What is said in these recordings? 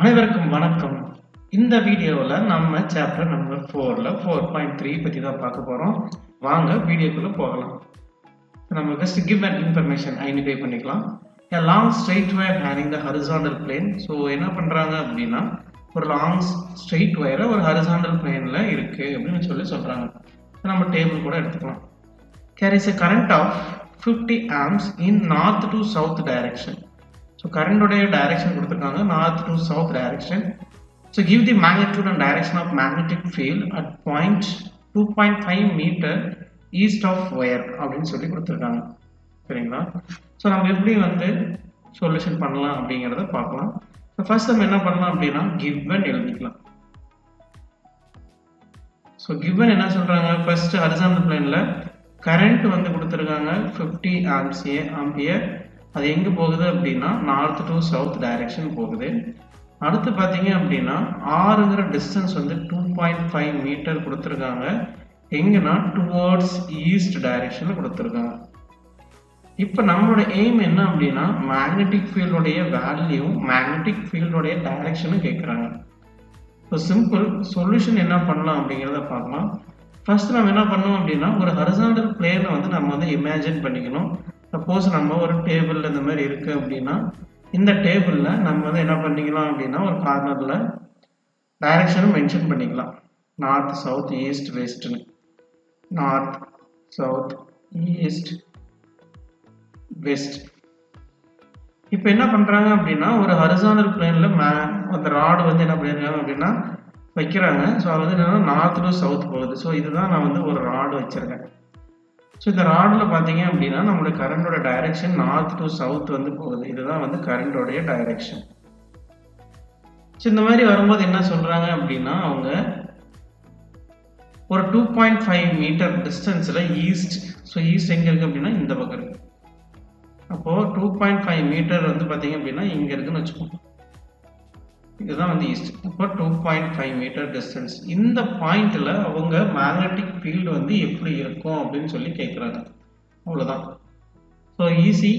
அனைவருக்கும் வணக்கம். இந்த வீடியோவில் நம்ம சாப்டர் நம்பர் ஃபோரில் ஃபோர் பாயிண்ட் த்ரீ பற்றி தான் பார்க்க போகிறோம் வாங்க வீடியோக்குள்ளே போகலாம். நம்ம just give an information identify பண்ணிக்கலாம். A long straight wire having the horizontal plane so என்ன பண்ணுறாங்க அப்படின்னா ஒரு லாங் ஸ்ட்ரெயிட் வயரை ஒரு ஹரிசாண்டல் பிளேனில் இருக்குது அப்படின்னு சொல்லி சொல்கிறாங்க நம்ம டேபிள் கூட எடுத்துக்கலாம். Here is a current of fifty amps in north to south direction so கரண்டோடைய direction கொடுத்துருக்காங்க. North to south direction so give the magnitude and direction of magnetic field at point two point five metre east of wire அப்படின்னு சொல்லி கொடுத்துருக்காங்க. சரிங்களா? So நம்ம எப்படி வந்து solution பண்ணலாம் அப்படிங்கிறத பார்க்கலாம். ஸோ ஃபர்ஸ்ட் நம்ம என்ன பண்ணலாம் அப்படின்னா கிவ்வன் எழுதிக்கலாம். ஸோ கிவன் என்ன சொல்கிறாங்க ஃபர்ஸ்ட் ஹரிசாண்டல் பிளேனில் கரண்ட் வந்து கொடுத்துருக்காங்க. ஃபிஃப்டி ஆம்சியே ஆம்பியர் அது எங்கே போகுது அப்படின்னா நார்த் டு சவுத் டைரக்ஷன் போகுது. அடுத்து பார்த்தீங்க அப்படின்னா ஆறுங்கிற டிஸ்டன்ஸ் வந்து டூ பாயிண்ட் ஃபைவ் மீட்டர் கொடுத்துருக்காங்க. எங்கன்னா டுவோர்ட்ஸ் ஈஸ்ட் டைரக்ஷனில் கொடுத்துருக்காங்க. இப்போ நம்மளோட எய்ம் என்ன அப்படின்னா மேக்னெட்டிக் ஃபீல்டோடைய வேல்யூ மேக்னெட்டிக் ஃபீல்டோடைய டைரக்ஷனும் கேட்குறாங்க. இப்போ சிம்பிள் சொல்யூஷன் என்ன பண்ணலாம் அப்படிங்கிறத பார்க்கலாம். ஃபர்ஸ்ட் நம்ம என்ன பண்ணோம் அப்படின்னா ஒரு ஹரிசாண்டல் பிளேனை வந்து நம்ம வந்து இமேஜின் பண்ணிக்கணும். சப்போஸ் நம்ம ஒரு டேபிள் இந்த மாதிரி இருக்குது அப்படின்னா இந்த டேபிளில் நம்ம வந்து என்ன பண்ணிக்கலாம் அப்படின்னா ஒரு கார்னரில் டைரக்ஷனும் மென்ஷன் பண்ணிக்கலாம். நார்த் சவுத் ஈஸ்ட் வெஸ்ட்னு நார்த் சவுத் ஈஸ்ட் வெஸ்ட் இப்போ என்ன பண்ணுறாங்க அப்படின்னா ஒரு ஹரிசானல் பிளேனில் மே அந்த ராடு வந்து என்ன பண்ணியிருக்காங்க அப்படின்னா வைக்கிறாங்க. ஸோ அது வந்து என்னென்னா நார்த் டு சவுத் போகுது. ஸோ இதுதான் நான் வந்து ஒரு ராடு வச்சுருக்கேன். ஸோ இந்த ராடில் பார்த்தீங்க அப்படின்னா நம்மளுடைய கரண்டோட டைரக்ஷன் நார்த் டு சவுத் வந்து போகுது. இதுதான் வந்து கரண்டோடைய டைரக்ஷன் ஸோ இந்த மாதிரி வரும்போது என்ன சொல்கிறாங்க அப்படின்னா அவங்க ஒரு டூ பாயிண்ட் ஃபைவ் மீட்டர் டிஸ்டன்ஸில் ஈஸ்ட் ஸோ ஈஸ்ட் எங்கே இருக்குது அப்படின்னா இந்த பக்கம் இருக்குது அப்போது டூ பாயிண்ட் ஃபைவ் மீட்டர் வந்து பார்த்தீங்க அப்படின்னா இங்கே இருக்குதுன்னு வச்சுக்கோங்க. இதுதான் வந்து ஈஸ்ட் அப்போ two point five metre distance இந்த பாயிண்ட்ல அவங்க மேக்னெட்டிக் ஃபீல்டு வந்து எப்படி இருக்கும் அப்படின்னு சொல்லி கேட்குறாங்க அவ்வளோதான் ஸோ ஈஸி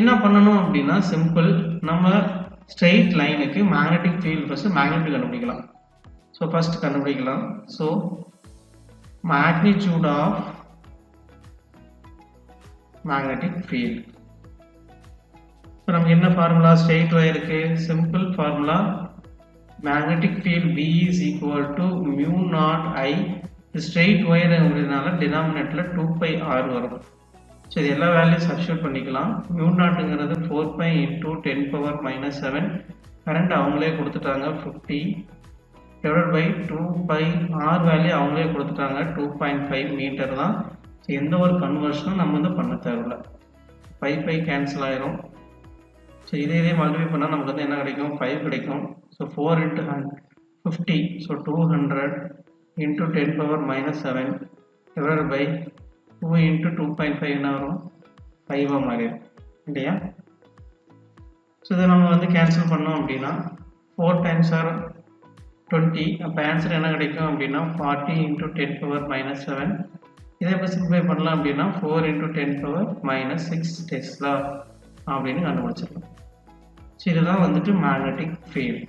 என்ன பண்ணணும் அப்படின்னா சிம்பிள் நம்ம ஸ்ட்ரெயிட் லைனுக்கு மேக்னெட்டிக் ஃபீல்டு ஃபஸ்ட்டு மேக்னெட்டிக் கண்டுபிடிக்கலாம். ஸோ ஃபஸ்ட் கண்டுபிடிக்கலாம். So magnitude of magnetic field இப்போ நமக்கு என்ன formula straight ஒயருக்கு simple formula magnetic field B is equal to mu naught I straight wire அப்படின்னால டினாமினேட்டில் டூ பை ஆர் வரும். ஸோ இது எல்லா வேல்யூ சப்ஸ்டியூட் பண்ணிக்கலாம். Mu நாட்டுங்கிறது four pi into ten power minus seven current அவங்களே கொடுத்துட்டாங்க fifty divide by two pi R value அவங்களே கொடுத்துட்டாங்க டூ பாயிண்ட் ஃபைவ் மீட்டர் தான். எந்த ஒரு கன்வர்ஷனும் நம்ம வந்து பண்ண தேவையில்ல. ஃபைவ் பை கேன்சல் ஆயிரும். ஸோ இதே இதே மல்டிபை பண்ணால் நமக்கு வந்து என்ன கிடைக்கும்? ஃபைவ் கிடைக்கும். So four into hun fifty so two hundred into ten power minus seven divide by two into two point five என்ன வரும்? ஃபைவாக மாறிடும். இல்லையா? ஸோ இதை நம்ம வந்து கேன்சல் பண்ணோம் அப்படின்னா ஃபோர் டைம்ஸ் ஆர் டுவெண்ட்டி அப்போ ஆன்சர் என்ன கிடைக்கும் அப்படின்னா forty into ten power minus seven இதே இப்போ சிம்பிளை பண்ணலாம் அப்படின்னா four into ten power minus six tesla அப்படின்னு கண்டுபிடிச்சிடலாம். ஸோ இதுதான் வந்துட்டு மேக்னெட்டிக் ஃபீல்ட்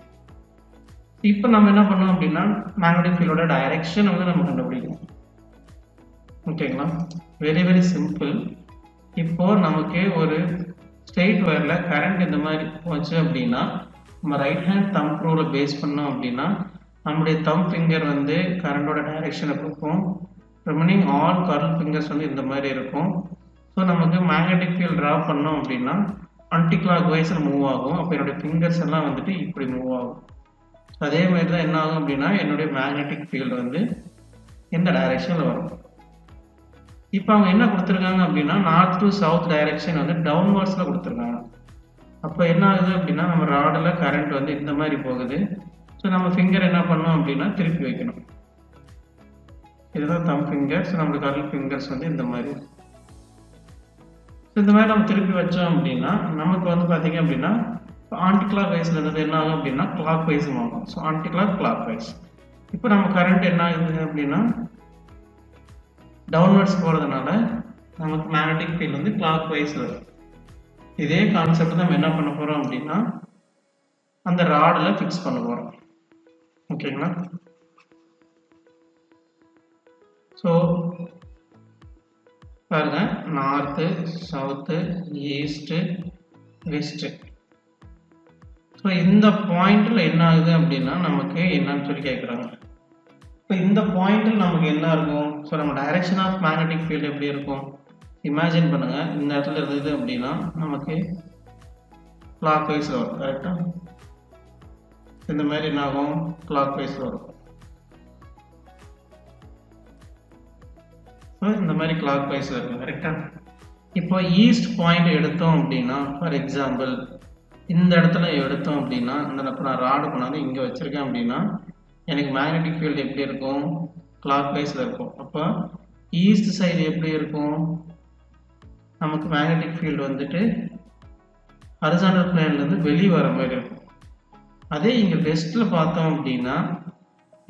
இப்போ நம்ம என்ன பண்ணோம் அப்படின்னா மேக்னெட்டிக் ஃபீல்டோட டைரக்ஷன் வந்து நம்ம கண்டுபிடிக்கணும். ஓகேங்களா வெரி வெரி சிம்பிள் இப்போ நமக்கு ஒரு ஸ்ட்ரெயிட் ஒயரில் கரண்ட் இந்த மாதிரி போச்சு அப்படின்னா நம்ம ரைட் ஹேண்ட் தம் ப்ரூவில் பேஸ் பண்ணோம் அப்படின்னா நம்முடைய தம் ஃபிங்கர் வந்து கரண்டோட டைரக்ஷனை கொடுக்கும் ரிமைனிங் ஆல் கரல் ஃபிங்கர்ஸ் வந்து இந்த மாதிரி இருக்கும். ஸோ நமக்கு மேக்னெட்டிக் ஃபீல்ட் ட்ரா பண்ணோம் அப்படின்னா அன்டி வயசில் வைஸில் மூவ் ஆகும். அப்போ என்னுடைய ஃபிங்கர்ஸ் எல்லாம் வந்துட்டு இப்படி மூவ் ஆகும். அதே மாதிரி தான் என்ன ஆகும் அப்படின்னா என்னுடைய மேக்னெட்டிக் ஃபீல்டு வந்து எந்த டைரெக்ஷனில் வரும். இப்போ அவங்க என்ன கொடுத்துருக்காங்க அப்படின்னா நார்த் டு சவுத் டைரக்ஷன் வந்து டவுன்வர்ட்ஸில் கொடுத்துருக்காங்க. அப்போ என்ன ஆகுது அப்படின்னா நம்ம ராடில் கரண்ட் வந்து இந்த மாதிரி போகுது. ஸோ நம்ம ஃபிங்கர் என்ன பண்ணோம் அப்படின்னா திருப்பி வைக்கணும். இதுதான் தம் ஃபிங்கர்ஸ் நம்மளுக்கு கரல் ஃபிங்கர்ஸ் வந்து இந்த மாதிரி. இந்த மாதிரி நம்ம திருப்பி வச்சோம் அப்படின்னா நமக்கு வந்து பார்த்தீங்க அப்படின்னா ஆன்டி கிளாக் வைஸில் இருந்தது என்ன ஆகும் அப்படின்னா கிளாக் வைஸும் ஆகும். So anti clock clockwise இப்போ நம்ம கரண்ட் என்ன ஆகுது அப்படின்னா டவுன்வர்ட்ஸ் போகிறதுனால நமக்கு மேக்னட்டிக் ஃபீல்ட் வந்து கிளாக் வைஸ் வரும். இதே கான்செப்ட் நம்ம என்ன பண்ண போகிறோம் அப்படின்னா அந்த ராடில் ஃபிக்ஸ் பண்ண போகிறோம் ஓகேங்களா ஸோ பாருங்க. North south east west so இந்த பாயிண்டில் என்ன ஆகுது அப்படின்னா நமக்கு என்னன்னு சொல்லி கேட்குறாங்க இப்போ இந்த பாயிண்டில் நமக்கு என்ன இருக்கும்? ஸோ நம்ம டைரக்ஷன் ஆஃப் மேக்னெட்டிக் ஃபீல்டு எப்படி இருக்கும்? இமேஜின் பண்ணுங்க. இந்த இடத்துல இருந்தது அப்படின்னா நமக்கு கிளாக் வைஸ் வரும் கரெக்டாக இந்த மாதிரி என்ன ஆகும்? கிளாக் வைஸ் வரும். இந்த மாதிரி கிளாக் வைஸ் இருக்கும் கரெக்டாக இப்போ ஈஸ்ட் பாயிண்ட் எடுத்தோம் அப்படின்னா ஃபார் எக்ஸாம்பிள் இந்த இடத்துல எடுத்தோம் அப்படின்னா இந்த இப்போ நான் ராடு கொண்டாந்து இங்கே வச்சுருக்கேன் அப்படின்னா எனக்கு மேக்னெட்டிக் ஃபீல்டு எப்படி இருக்கும்? கிளாக் வைஸில் இருக்கும். அப்போ ஈஸ்ட் சைடு எப்படி இருக்கும்? நமக்கு மேக்னெட்டிக் ஃபீல்டு வந்துட்டு ஹரிசாண்டல் பிளேன்லேருந்து வெளியே வர மாதிரி இருக்கும். அதே இங்கே வெஸ்ட்டில் பார்த்தோம் அப்படின்னா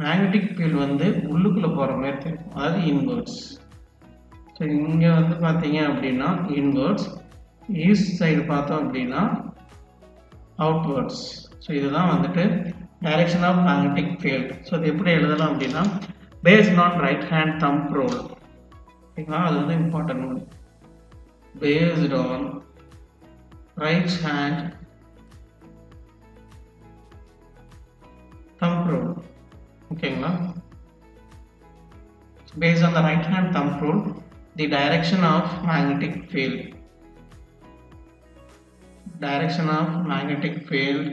மேக்னெட்டிக் ஃபீல்டு வந்து உள்ளுக்குள்ளே போகிற மாதிரி தெரியும். அதாவது இன்வர்ட்ஸ் ஸோ இங்கே வந்து பார்த்தீங்க அப்படின்னா இன்வர்ட்ஸ் ஈஸ்ட் சைடு பார்த்தோம் அப்படின்னா அவுட்வர்ட்ஸ் ஸோ இதுதான் வந்துட்டு direction of magnetic field so இது எப்படி எழுதலாம் அப்படின்னா based on right hand thumb rule ஓகேங்களா அது வந்து இம்பார்ட்டன்ட் ஒன்று based on right hand thumb rule. ஓகேங்களா based on the right hand thumb rule the direction of magnetic field direction of magnetic field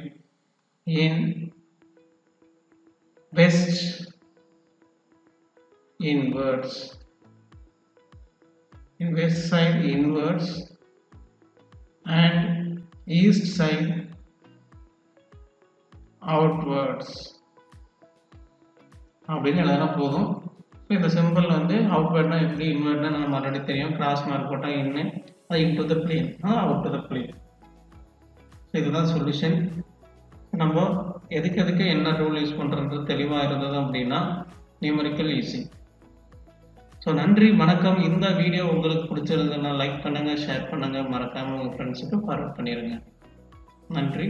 in west inwards in west side inwards and east side outwards அப்படின்னு எழுதினா போதும் so இந்த simple வந்து அவுட்வேர்ட்னா எப்படி இன்வெர்ட்னா நம்ம already தெரியும். Cross mark போட்டால் இன்னு அது into the plane out to the plane இதுதான் சொல்யூஷன் நம்ம எதுக்கு எதுக்கு என்ன ரூல் யூஸ் பண்ணுறது தெளிவாக இருந்தது அப்படின்னா நியூமரிக்கல் ஈஸி ஸோ நன்றி வணக்கம். இந்த வீடியோ உங்களுக்கு பிடிச்சிருந்ததுன்னா லைக் பண்ணுங்கள் ஷேர் பண்ணுங்கள் மறக்காமல் உங்கள் ஃப்ரெண்ட்ஸுக்கு ஃபார்வர்ட் பண்ணிடுங்க நன்றி.